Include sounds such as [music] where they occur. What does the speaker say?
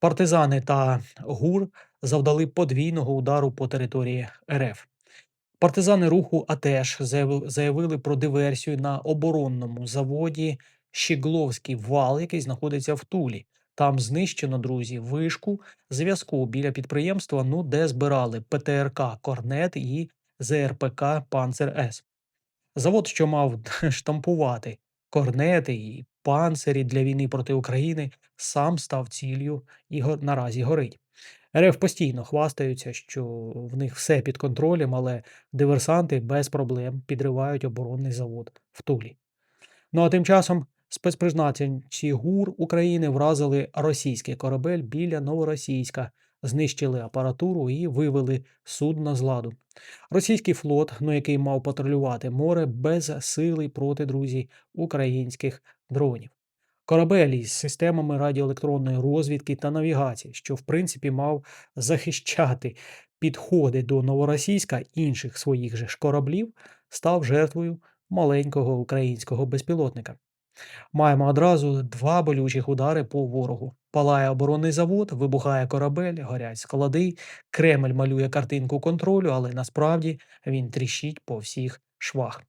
Партизани та ГУР завдали подвійного удару по території РФ. Партизани руху АТЕШ заявили про диверсію на оборонному заводі Щігловський вал, який знаходиться в Тулі. Там знищено, друзі, вишку зв'язку біля підприємства, ну де збирали ПТРК Корнет і ЗРПК Панцер С. Завод, що мав [laughs] штампувати корнети і панцирі для війни проти України, сам став ціллю і наразі горить. РФ постійно хвастаються, що в них все під контролем, але диверсанти без проблем підривають оборонний завод в Тулі. Ну а тим часом спецпризначенці ГУР України вразили російський корабель біля Новоросійська, знищили апаратуру і вивели судно з ладу. Російський флот, ну який мав патрулювати море, без сили проти друзі українських дронів. Корабель із системами радіоелектронної розвідки та навігації, що в принципі мав захищати підходи до Новоросійська інших своїх же ж кораблів, став жертвою маленького українського безпілотника. Маємо одразу два болючих удари по ворогу. Палає оборонний завод, вибухає корабель, горять склади. Кремль малює картинку контролю, але насправді він тріщить по всіх швах.